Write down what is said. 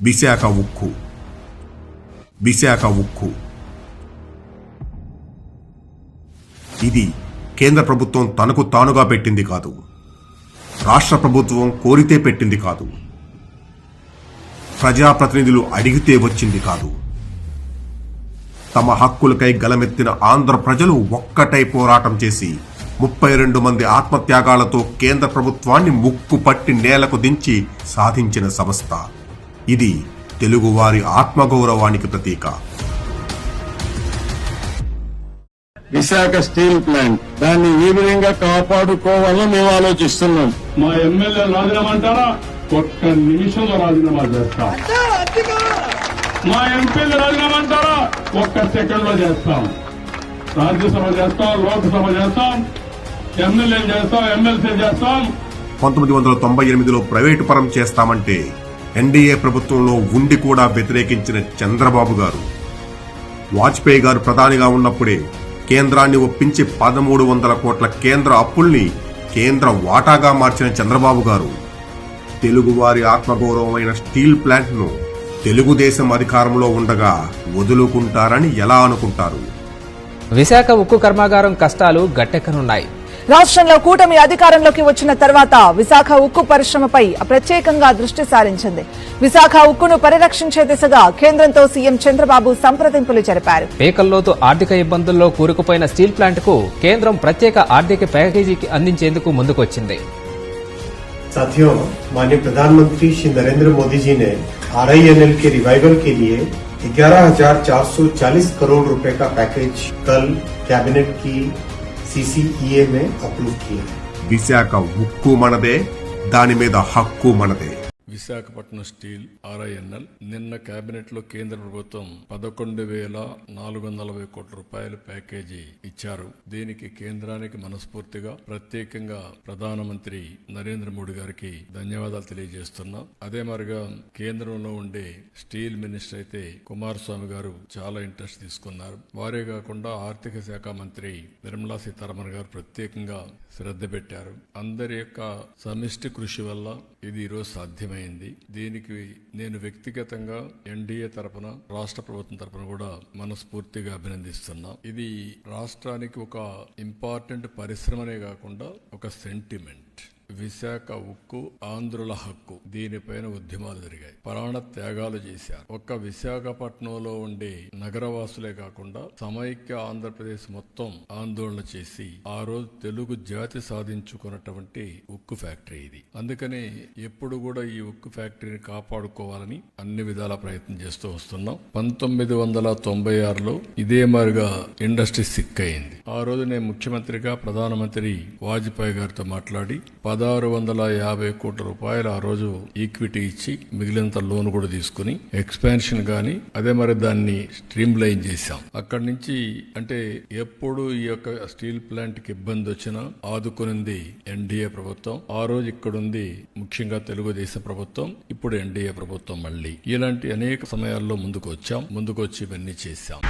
విశాఖ ఉక్కు విశాఖ ఉక్కు ఇది కేంద్ర ప్రభుత్వం తనకు తానుగా పెట్టింది కాదు. రాష్ట్ర ప్రభుత్వం కోరితే పెట్టింది కాదు. ప్రజాప్రతినిధులు అడిగితే వచ్చింది కాదు. తమ హక్కులకై గలమెత్తిన ఆంధ్ర ప్రజలు ఒక్కటై పోరాటం చేసి ముప్పై రెండు మంది ఆత్మత్యాగాలతో కేంద్ర ప్రభుత్వాన్ని ముక్కు పట్టి నేలకు దించి సాధించిన సంస్థ ఇది తెలుగువారి ఆత్మగౌరవానికి ప్రతీక. Visakha steel plant. దాన్ని ఈ విధంగా కాపాడుకోవాలని మేము ఆలోచిస్తున్నాం. మా ఎమ్మెల్యే రాజీనామా అంటారా? ఒక్క నిమిషంలో రాజీనామా చేస్తాం. మా ఎంపీలు రాజీనామా అంటారా? ఒక్క సెకండ్లో చేస్తాం. రాజ్యసభ చేస్తాం లోక్సభ చేస్తాం ఎమ్మెల్యేలు చేస్తాం ఎమ్మెల్సీ చేస్తాం. పంతొమ్మిది వందల తొంభై ఎనిమిదిలో ప్రైవేటు పరం చేస్తామంటే ఎన్డీఏ ప్రభుత్వంలో ఉండి కూడా వ్యతిరేకించిన చంద్రబాబు గారు. వాజ్పేయి గారు ప్రధానిగా ఉన్నప్పుడే కేంద్రాన్ని ఒప్పించి పదమూడు వందల కోట్ల కేంద్ర అప్పుల్ని కేంద్ర వాటాగా మార్చిన చంద్రబాబు గారు. తెలుగువారి ఆత్మగౌరవమైన స్టీల్ ప్లాంట్ను తెలుగుదేశం అధికారంలో ఉండగా వదులుకుంటారని ఎలా అనుకుంటారు? విశాఖ ఉక్కు కర్మాగారం కష్టాలు గట్టెక్కనున్నాయి. రాష్ట్రంలో కూటమి అధికారంలోకి వచ్చిన తర్వాత విశాఖ ఉక్కు పరిశ్రమపై ప్రత్యేకంగా దృష్టి సారించింది విశాఖ ఉక్కును పరిరక్షించే దిశగా కేంద్రంతో సీఎం చంద్రబాబు సంప్రదింపులు జరిపారు పేకల్లోతు ఆర్థిక ఇబ్బందుల్లో కూరుకుపోయిన స్టీల్ ప్లాంట్కు కేంద్రం ప్రత్యేక ఆర్థిక ప్యాకేజీకి అందించేందుకు ముందుకొచ్చింది साथियों माननीय प्रधानमंत्री श्री नरेंद्र मोदी जी ने आरआईएनएल के रिवाइवल के लिए 11,440 करोड़ रुपए का पैकेज कल कैबिनेट की సిసిఈఏ అప్రూవ్ కియా విశాఖ ఉక్కు మనదే దాని మీద హక్కు మనదే. Visakhapatnam steel RINL. నిన్న కేబినెట్లో కేంద్ర ప్రభుత్వం పదకొండు వేల నాలుగు వందల నలభై కోట్ల రూపాయల ప్యాకేజీ ఇచ్చారు. దీనికి కేంద్రానికి మనస్ఫూర్తిగా ప్రత్యేకంగా ప్రధానమంత్రి నరేంద్ర మోడీ గారికి ధన్యవాదాలు తెలియజేస్తున్నాం. అదే మరిగా కేంద్రంలో ఉండే స్టీల్ మినిస్టర్ అయితే కుమారస్వామి గారు చాలా ఇంట్రెస్ట్ తీసుకున్నారు. వారే కాకుండా ఆర్థిక శాఖ మంత్రి నిర్మలా సీతారామన్ గారు ప్రత్యేకంగా శ్రద్ధ పెట్టారు. అందరి యొక్క సమిష్టి కృషి వల్ల ఇది ఈరోజు సాధ్యమైంది. దీనికి నేను వ్యక్తిగతంగా ఎన్డీఏ తరపున రాష్ట్ర ప్రభుత్వం తరపున కూడా మనస్ఫూర్తిగా అభినందిస్తున్నా. ఇది రాష్ట్రానికి ఒక ఇంపార్టెంట్ పరిశ్రమనే కాకుండా ఒక సెంటిమెంట్. విశాఖ ఉక్కు ఆంధ్రుల హక్కు దీనిపైన ఉద్యమాలు జరిగాయి. ప్రాణ త్యాగాలు చేశారు. ఒక్క విశాఖపట్నంలో ఉండే నగరవాసులే కాకుండా సమైక్య ఆంధ్రప్రదేశ్ మొత్తం ఆందోళన చేసి ఆ రోజు తెలుగు జాతి సాధించుకున్నటువంటి ఉక్కు ఫ్యాక్టరీ ఇది. అందుకనే ఎప్పుడు కూడా ఈ ఉక్కు ఫ్యాక్టరీని కాపాడుకోవాలని అన్ని విధాల ప్రయత్నం చేస్తూ వస్తున్నాం. పంతొమ్మిది వందల తొంభై ఆరులో ఇదే మాదిరిగా ఇండస్ట్రీ సిక్ అయింది ఆ రోజు నేను ముఖ్యమంత్రిగా ప్రధానమంత్రి వాజ్పేయి గారితో మాట్లాడి పదహారు వందల యాభై కోట్ల రూపాయలు ఆ రోజు ఈక్విటీ ఇచ్చి మిగిలినంత లోన్ కూడా తీసుకుని ఎక్స్పాన్షన్ గాని అదే మరి దాన్ని స్ట్రీమ్ లైన్ చేశాం. అక్కడి నుంచి అంటే ఎప్పుడు ఈ యొక్క స్టీల్ ప్లాంట్కి ఇబ్బంది వచ్చినా ఆదుకునింది ఎన్డీఏ ప్రభుత్వం. ఆ రోజు ఇక్కడుంది ముఖ్యంగా తెలుగుదేశం ప్రభుత్వం ఇప్పుడు ఎన్డీఏ ప్రభుత్వం మళ్ళీ. ఇలాంటి అనేక సమయాల్లో ముందుకు వచ్చాం ముందుకు వచ్చి ఇవన్నీ చేశాం.